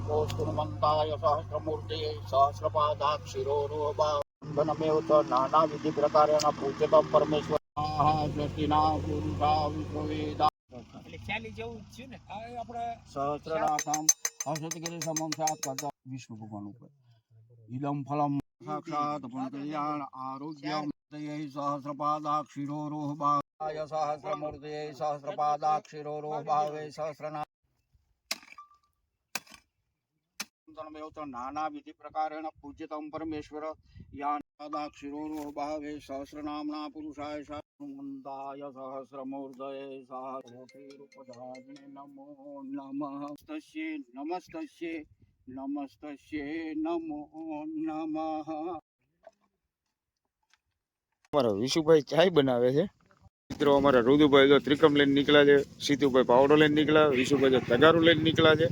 Aposto naman tayo sa Hasramurti, Sahasrapada, Shiroruba, Banameo to Nana Vidiprakarya na Pujabang Parmeswar, Sastina, Gurga, Vipaveda. સહસ્ત્રનાથમ Harshadgiri સમમ સાત કરતા વિષ્ણુ ભગવાન ઉપર ઇલમ ફલમ સાક્ષાત પણ કલ્યાણ આરોગ્ય સહસ્રપાદા ક્ષીરોરોહ બા સહસ્રપાદાક્ષિરોરોહ ભાવે સહસ્રના તનમેવ ચ નાના વિધિ પ્રકારેણ પૂજ્યતમ પરમેશ્વર યાન પાદાક્ષિરોરોહ ભાવે સહસ્રનામના પુરુષાય સહસ્રમંતાય સહસ્રમૂર્તયે સહસ્રમૂર્તિરૂપધારિણે નમો નમઃ તસ્યે નમસ્તસ્યે નમસ્તસ્યે નમો નમઃ અમારા વિશુભાઈ ચાય બનાવે છે? મિત્રો અમારા રુદુભાઈ જો ત્રિકમ લઈને નીકળ્યા છે સીતુભાઈ પાવડો લઈને નીકળ્યા વિશુભાઈ જો તગારું લઈને નીકળ્યા છે.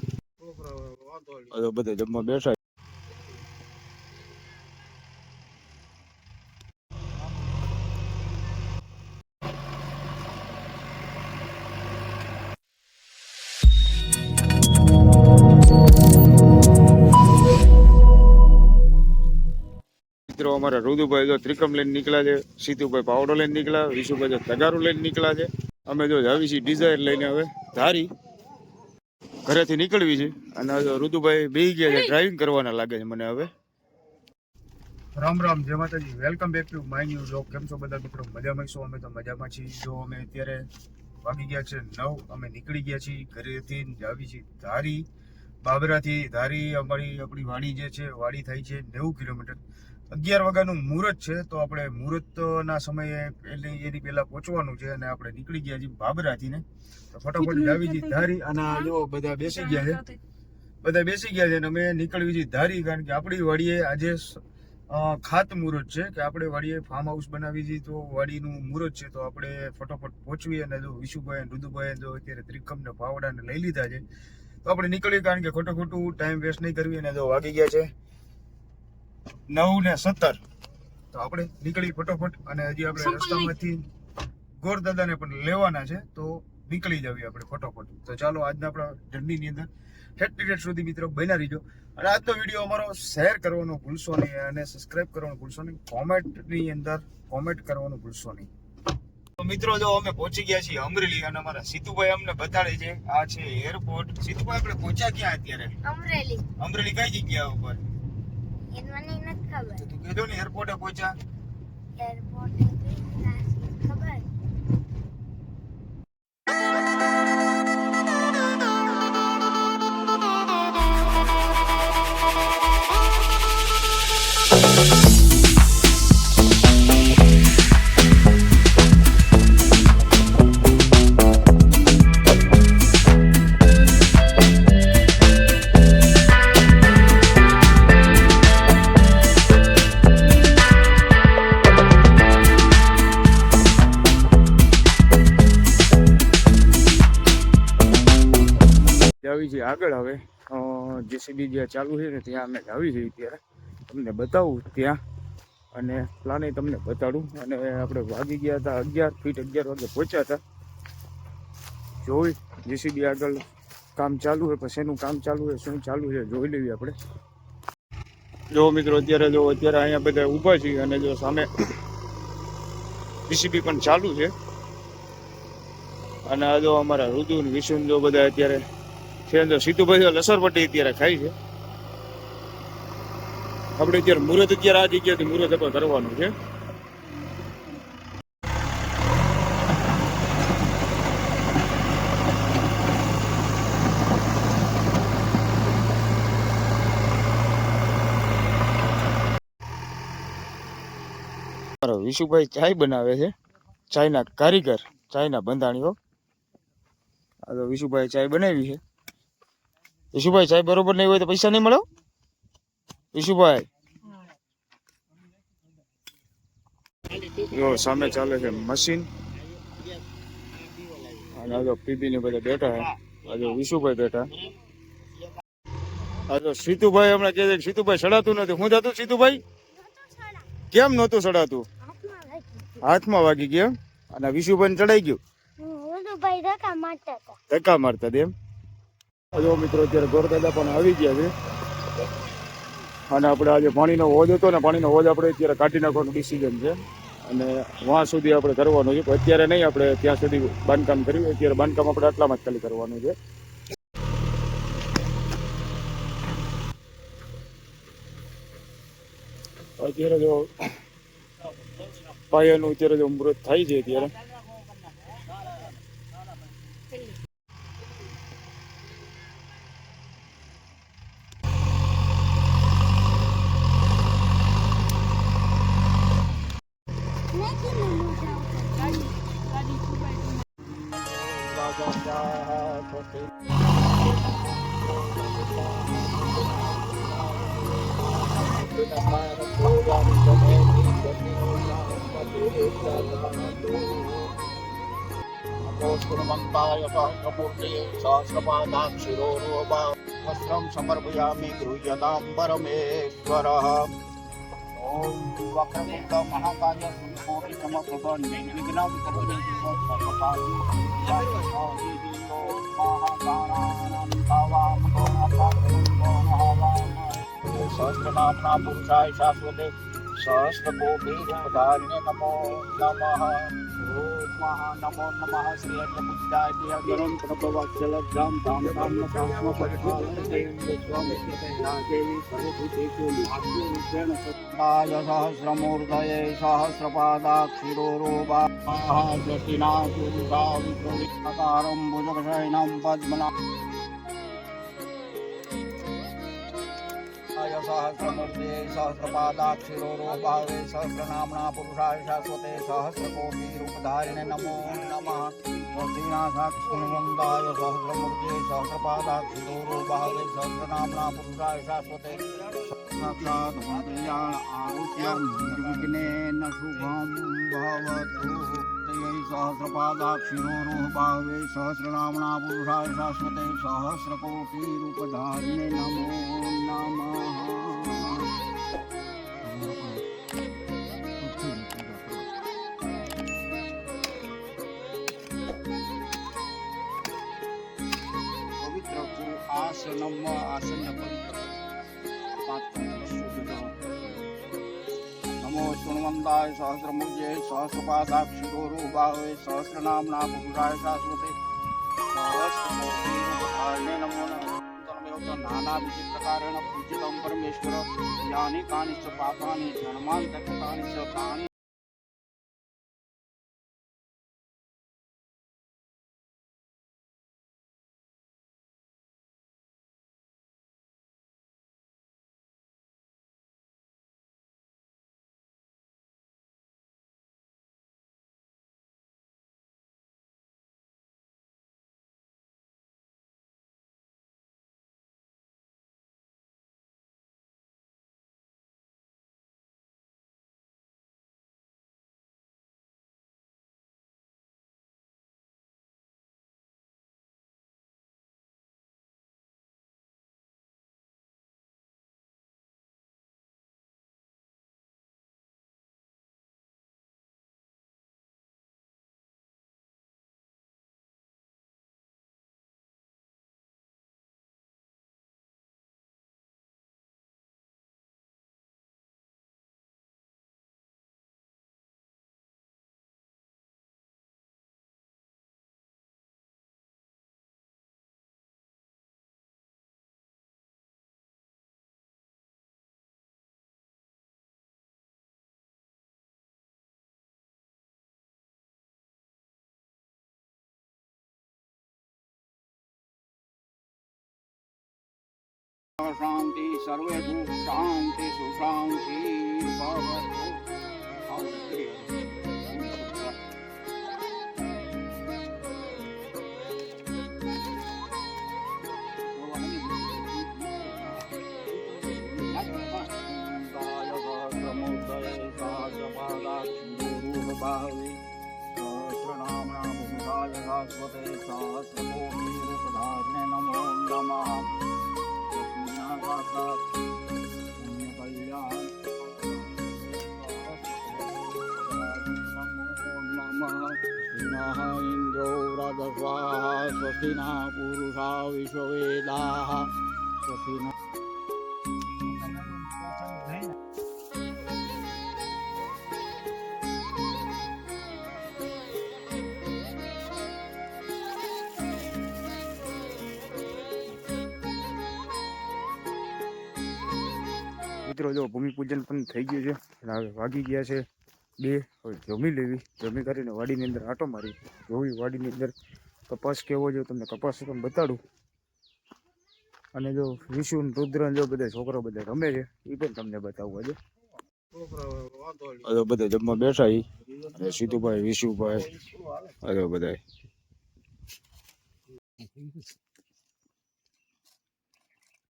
બધે બધા જમવા બેઠા અમારા રુદુભાઈ જો ત્રિકમ લઈને નીકળ્યા છે સીતુભાઈ પાવડો લઈને નીકળ્યા, વિશુભાઈ જો તગારું લઈને નીકળ્યા છે. અમે જો જાવી છીએ ડિઝાયર લઈને હવે ધારી ઘરેથી નીકળવી છે. અને રુદુભાઈ બેહી ગયા છે ડ્રાઇવિંગ કરવાના લાગે છે મને હવે. રામ રામ, જય માતાજી. Welcome back to my new blog કેમ છો બધા મિત્રો? મજામાં છો? અમે તો મજામાં છીએ. જો અમે અત્યારે વાગી ગયા છે નવ, અમે નીકળી ગયા છીએ ઘરેથી આવી છીએ ધારી. બાબરાથી ધારી અમારી આપણી વાડી જે છે, વાડી થાય છે નેવું કિલોમીટર. અગિયાર વાગ્યાનું મુહૂર્ત છે તો આપણે મુહૂર્તના સમયે એટલે એની પહેલા પહોંચવાનું છે અને આપણે નીકળી ગયા છીએ બાબરાથી ને તો ફટાફટ છીએ ધારી અને જો બધા બેસી ગયા છે. બધા બેસી ગયા છે અને અમે નીકળવી છીએ ધારી કારણ કે આપણી વાડીએ આજે ખાત મુહૂર્ત છે કે આપણે વાડીએ ફાર્મ હાઉસ બનાવી છીએ તો વાડીનું મુહૂર્ત છે તો આપણે ફટાફટ પહોંચવી અને જો વિશુભાઈ અને રુદુભાઈ જો અત્યારે ત્રિકમ ને પાવડાને લઈ લીધા છે. તો આપણે નીકળીએ કારણ કે ખોટું ખોટું ટાઈમ વેસ્ટ નહીં કરવી અને જો વાગી ગયા છે. નવ ને સત્તર. તો આપણે નીકળી ફટોફટ અને હજી આપણે રસ્તામાંથી ગોરદાદાને પણ લેવાના છે તો નીકળી જવી આપણે ફટોફટ. તો ચાલો આજના આપણા જર્નીની અંદર હેટ ટુ સુધી મિત્રો બન્યા રહીજો. અને આજનો વીડિયો અમારો શેર કરવાનો ભૂલશો નહીં અને સબસ્ક્રાઇબ કરવાનું ભૂલશો નહીં. કોમેન્ટની અંદર કોમેન્ટ કરવાનું ભૂલશો નહીં. તો મિત્રો જો અમે પહોંચી ગયા છીએ અમરેલી અને અમારા સીતુભાઈ અમને બતાડે છે આ છે એરપોર્ટ સીતુભાઈ આપણે પહોંચ્યા ક્યાં અત્યારે? અમરેલી. અમરેલી કઈ જગ્યા ઉપર? મને નથી ખબર તો તું કીધું ને એરપોર્ટે પહોંચ્યા એરપોર્ટ આગળ હવે જેસીબી જ્યાં ચાલુ છે ને, ત્યાં અમે જાવી છીએ ત્યારે તમને બતાવું ત્યાં. અને પ્લાને તમને બતાડું. અને આપણે વાગી ગયા હતા અગિયાર, ફીટ અગિયાર વાગે પહોંચ્યા હતા. જોઈ જેસીબી આગળ કામ ચાલુ હોય પછી એનું કામ ચાલુ હોય શું ચાલુ છે, જોઈ લેવી આપણે. જો મિત્રો, અત્યારે જો, અત્યારે અહીંયા બધા ઊભા છીએ અને જો સામે જીસીબી પણ ચાલુ છે. અને આ જો અમારા ઋતુ વિષુન જો બધા અત્યારે છે તો સીતુભાઈ લસરપટ્ટી અત્યારે ખાય છે. આપણે અત્યારે મુહૂર્ત અત્યારે આ જગ્યાથી મુહૂર્ત આપણે કરવાનું છે. વિશુભાઈ ચાય બનાવે છે. ચાયના કારીગર, ચાયના બંધાણીઓ. આ તો વિશુભાઈ ચાય બનાવી છે. વિશુભાઈ સાહેબ બરોબર નહીં હોય તો પૈસા નહીં મળે ઈશુભાઈ. જો સામે ચાલે છે મશીન. અને જો પીપી ને બધા બેઠા છે. આજે વિશુભાઈ બેઠા. આજે સીતુભાઈ હમણાં કહે છે સીતુભાઈ સડાતું નથી. હું જાતું સીતુભાઈ? કેમ નહોતું સડાતું? હાથમાં વાગી ગયો અને વિશુભાઈ ચડાઈ ગયું? હું ધક્કા મારતા હતા. ધક્કા મારતા એમ? જો મિત્રો અત્યારે ગોરદાદા પણ આવી ગયા છે. અને આપણે આજે પાણીનો હોજ હતો ને પાણીનો હોજ આપણે અત્યારે કાઢી નાખવાનું ડિસિઝન છે. અને વાં સુધી આપણે કરવાનું છે. અત્યારે નહીં, આપણે ત્યાં સુધી બાંધકામ કર્યું. અત્યારે બાંધકામ આપણે આટલામાં જ ખાલી કરવાનું છે. અત્યારે જો પાયાનું અત્યારે જો મૃત થાય છે અત્યારે. नमोस्तुमन्ताय सहस्रमूर्ते सहस्रपादाक्षिरोरोपा वस्त्रं समर्पयामि गृह्यतां परमेश्वरः ॐ वक्रतुण्ड महाकाय सूर्यकोटि समप्रभ निर्विघ्नं करोमि सर्वकार्येषु महाकाराणां सहस्रनाम्ना पुरुषाय शाश्वते सहस्रकोटिरूपधारिणे नमो नमः નમો નમઃ શ્રી બુદ્ધાય દેવરમ પ્રભવાચલ જામ ધામ ધામ કામ પરિપાલન દેવી સ્વામી દેવી સર્વભૂતેષુ મહાત્મ્યેન સત્તાય સહસ્રમૂર્ધયે સહસ્રપાદાક્ષિરોરૂપા જ્યોતિના ગુરુગા વિપુલિકાકારં ભુજગશયનં પદ્મના સહસ્રમૂર્તે સહસ્રપાદાક્ષિરોરોભાવે સહસ્રનામના પુરુષાય શાશ્વતે સહસ્રકોટિરૂપધારિણે નમો નમઃ પૃથ્વીનાથાક્ષિણવંદાય સહસ્રમૂર્તે સહસ્રપાદાક્ષિરોરોભાવે સહસ્રનામના પુરુષાય શાશ્વતે સાક્ષાત ભદ્રયાણ આરુષ્યમ વિઘ્નેન શુભમ ભવતુ प्रजापतये सहस्रपादाक्षिणोरुः बाहवे सहस्रनाम्ना पुरुषाय शाश्वते सहस्रकोटिरूपधारिणे नमो नमः আসন আসন পাত্র નમો સહસ્રમુજે સહસ્રમુજ્ય સહસ્રપાદાક્ષિરોરૂભાવે સહસ્રનામના પુરુષાય શાશ્વતે સહસ્રકોટિરૂપધારિણે નમો નમઃ. તો નાનાવિધ પ્રકારેણ પૂજ્યતમ પરમેશ્વર યાની કાનિ ચ પાપાની જન્માંતકાની ચ તાની 上帝下了个注上帝就上帝保 વ્રતસ્વાહા સ્વસ્તિ નઃ પુરુષા વિશ્વવેદા સ્વસ્તિના મિત્રો, જો ભૂમિપૂજન પણ થઈ ગયું છે હવે વાગી ગયા છે, બે, હવે જમી લેવી. જમી કરીને વાડીની અંદર આટો મારી જોવી વાડીની અંદર કપાસ કેવો છે તમને કપાસ પણ બતાડું. અને જો વિશુ રુદ્ર જો બધા છોકરો બધા રમે છે એ પણ તમને બતાવું આજે અરે બધા જમવા બેઠા ઈ. અને સીતુભાઈ વિશુભાઈ અરે બધા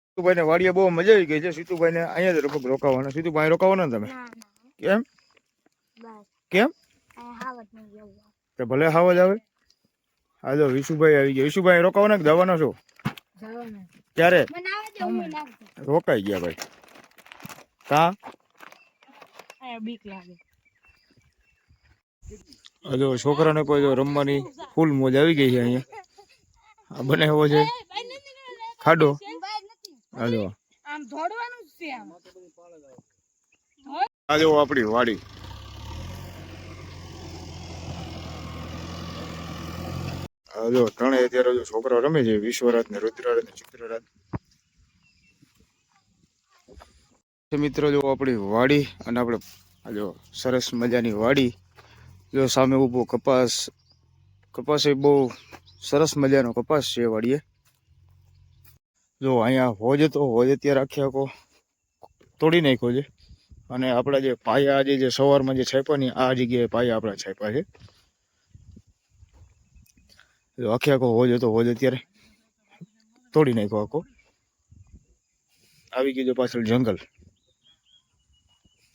સીતુભાઈ ને વાડીએ બહુ મજા આવી ગઈ છે. સીતુભાઈ ને અહીંયા જ લગભગ રોકાવાના. સીતુભાઈ રોકાવાના તમે? કેમ? કેમ? તો ભલે હાવજ આવે. હા જો વિશુભાઈ આવી ગયા. વિશુભાઈ રોકાવાના કે જવાના છો? ક્યારે? રોકાઈ ગયા ભાઈ. કા? લાગે. છોકરાને કોઈ રમવાની ફૂલ મોજ આવી ગઈ છે અહીંયા. આ બનાવ્યો છે. ખાડો. જો. આમ દોડવાનું છે આમ. આ જો આપણી વાડી. જો ત્રણેય અત્યારે જો છોકરા રમે છે વિશ્વરાજ ને રુદ્રરાજ ને ચિત્રરાજ મિત્રો જો આપણી વાડી અને આપણે જો સરસ મજાની વાડી, જો સામે ઊભો કપાસ કપાસ એ બહુ સરસ મજાનો કપાસ છે વાડીએ. જો અહીંયા હોજ તો હોજ અત્યારે આખી આખો તોડી નાખ્યો છે. અને આપણા જે પાયા આજે જે સવારમાં જે છાપ્યા ને, આ જગ્યાએ પાયા આપણા છાપ્યા છે. આખે આખો હોજ હતો, હોજ અત્યારે તોડી નાખ્યો આખો. આવી ગયું પાછળ જંગલ.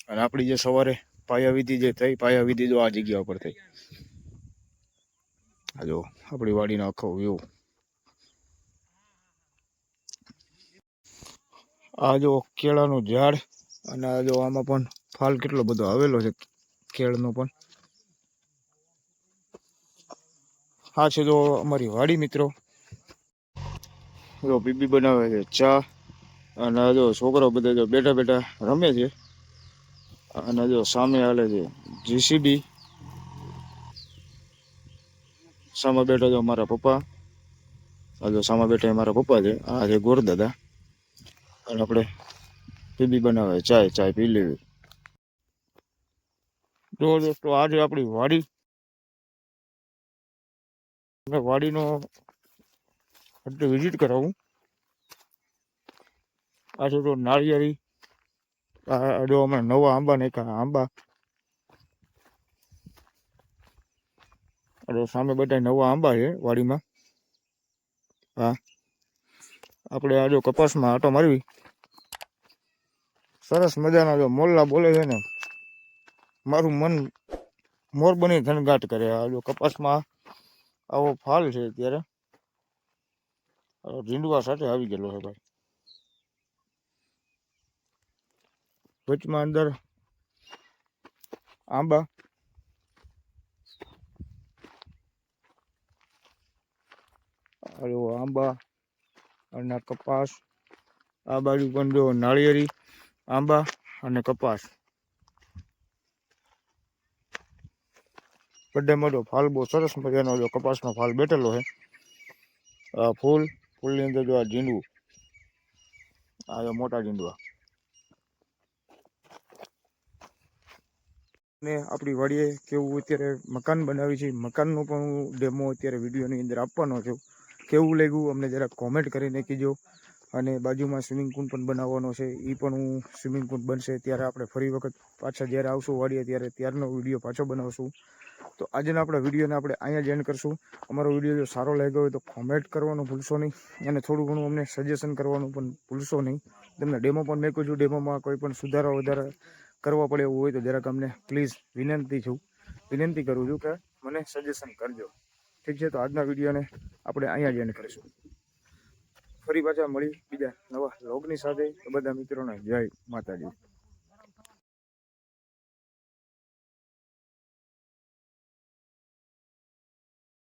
અને આપણી જે સવારે પાયા વિધિ જે થઈ, પાયા વિધિ જો આ જગ્યા ઉપર થઈ. આ જો આપણી વાડીનો આખો વ્યૂ આ જો કેળાનું ઝાડ અને આ જો આમાં પણ ફાલ કેટલો બધો આવેલો છે, કેળનો પણ. આ છે જો અમારી વાડી મિત્રો. જો બીબી બનાવે છે ચા, અને જો છોકરો બધા જો બેઠા બેઠા રમે છે. અને જો સામે હાલે છે જીસીબી. સામે બેઠા જો મારા પપ્પા. જો સામે બેઠા મારા પપ્પા છે. આ છે ગોરદાદા. અને આપણે બીબી બનાવે ચાય ચાય પી લેવી. જો દોસ્તો આજે આપણી વાડી. મેં વાડીનો એટલે વિઝિટ કરાવું. આ છે તો નાળિયેરી જો અમે નવા આંબા નાખ્યા, આંબા. અરે સામે બધા નવા આંબા છે વાડીમાં. હા. આપણે આ જો કપાસમાં આટો મારવી. સરસ મજાના જો મોલ્લા બોલે છે ને. મારું મન મોર બની ઘનઘાટ કરે આ જો કપાસમાં. આવો ફાલ છે અત્યારે. ઝીંડવા સાથે આવી ગયેલો છે ભાઈ. વચમાં અંદર આંબા. આંબા અને કપાસ. આ બાજુ પણ જો નાળિયેરી, આંબા અને કપાસ. બધે મોટો ફાલ બહુ સરસ મજાનો જો કપાસનો ફાલ બેઠેલો છે. આ ફૂલ, ફૂલની અંદર જો આ ઝીંડવું. આ જો મોટા ઝીંડવા. ને આપણી વાડીએ કેવું અત્યારે મકાન બનાવી છે. મકાનનો પણ હું ડેમો અત્યારે વિડીયોની અંદર આપવાનો છું. કેવું લાગ્યું અમને જરાક કોમેન્ટ કરીને કીજો અને બાજુમાં સ્વિમિંગ પુલ પણ બનાવવાનો છે. એ પણ હું સ્વિમિંગ પુલ બનશે. ત્યારે આપણે ફરી વખત પાછા જ્યારે આવશું વાડીએ ત્યારે ત્યારનો વીડિયો પાછો બનાવશું. તો આજના આપણા વિડીયોને આપણે અહીંયા જ એન્ડ કરશું. અમારો વીડિયો જો સારો લાગ્યો હોય તો કોમેન્ટ કરવાનું ભૂલશો નહીં અને થોડું ઘણું અમને સજેશન કરવાનું પણ ભૂલશો નહીં. તમને ડેમો પણ મેં કહું છું ડેમોમાં કોઈ પણ સુધારા વધારા કરવા પડે એવું હોય તો જરાક અમને પ્લીઝ વિનંતી છું. વિનંતી કરું છું કે મને સજેશન કરજો. ઠીક છે, તો આજના વિડીયોને આપણે અહીંયા જ એન્ડ કરીશું. ફરી પાછા મળી બીજા નવા લોગની સાથે. બધા મિત્રોને જય માતાજી.